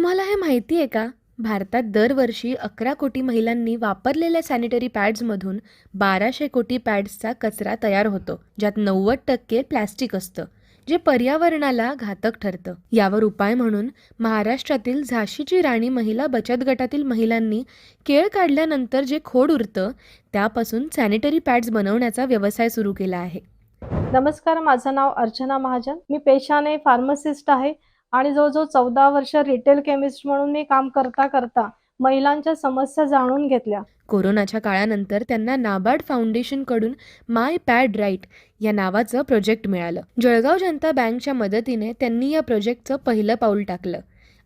तुम्हाला हे माहिती आहे का? भारतात दरवर्षी अकरा कोटी महिलांनी वापरलेल्या सॅनिटरी पॅड्समधून बाराशे कोटी पॅड्सचा कचरा तयार होतो ज्यात नव्वद टक्के प्लॅस्टिक असतं जे पर्यावरणाला घातक ठरतं. यावर उपाय म्हणून महाराष्ट्रातील झाशीची राणी महिला बचत गटातील महिलांनी केळ काढल्यानंतर जे खोड उरतं त्यापासून सॅनिटरी पॅड्स बनवण्याचा व्यवसाय सुरू केला आहे. नमस्कार माझं नाव अर्चना महाजन. मी पेशाने फार्मसिस्ट आहे. आणि जवळजवळ चौदा वर्ष रिटेल केमिस्ट म्हणून मी काम करता करता महिलांच्या समस्या जाणून घेतल्या. कोरोनाच्या काळानंतर त्यांना नाबार्ड फाउंडेशनकडून माय पॅड राईट या नावाचं प्रोजेक्ट मिळालं. जळगाव जनता बँकच्या मदतीने त्यांनी या प्रोजेक्टचं पहिलं पाऊल टाकलं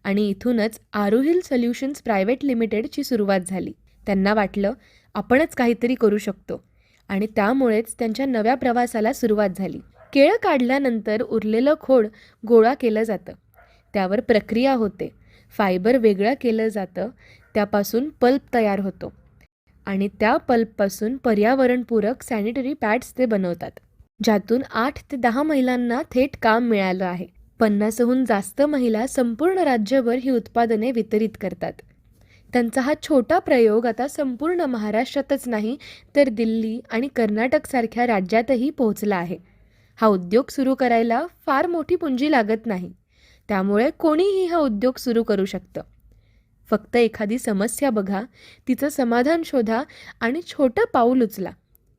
आणि इथूनच आरोहिल सोल्युशन्स प्रायव्हेट लिमिटेडची सुरुवात झाली. त्यांना वाटलं आपणच काहीतरी करू शकतो आणि त्यामुळेच त्यांच्या नव्या प्रवासाला सुरुवात झाली. केळं काढल्यानंतर उरलेलं खोड गोळा केलं जातं. त्यावर प्रक्रिया होते. फायबर वेगळं केलं जातं. त्यापासून पल्प तयार होतो. आणि त्या पल्पपासून पर्यावरणपूरक सॅनिटरी पॅड्स ते बनवतात. ज्यातून आठ ते दहा महिलांना थेट काम मिळालं आहे. पन्नासहून जास्त महिला संपूर्ण राज्यभर ही उत्पादने वितरित करतात. त्यांचा हा छोटा प्रयोग आता संपूर्ण महाराष्ट्रातच नाही तर दिल्ली आणि कर्नाटकसारख्या राज्यातही पोहोचला आहे. हा उद्योग सुरू करायला फार मोठी पुंजी लागत नाही. त्यामुळे कोणीही हा उद्योग सुरू करू शकतं. फक्त एखादी समस्या बघा तिचं समाधान शोधा आणि छोटं पाऊल उचला.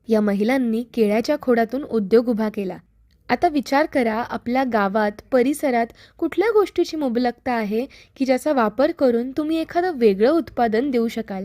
या महिलांनी केळ्याच्या खोडातून उद्योग उभा केला. आता विचार करा आपल्या गावात परिसरात कुठल्या गोष्टीची मुबलकता आहे की ज्याचा वापर करून तुम्ही एखादं वेगळं उत्पादन देऊ शकाल?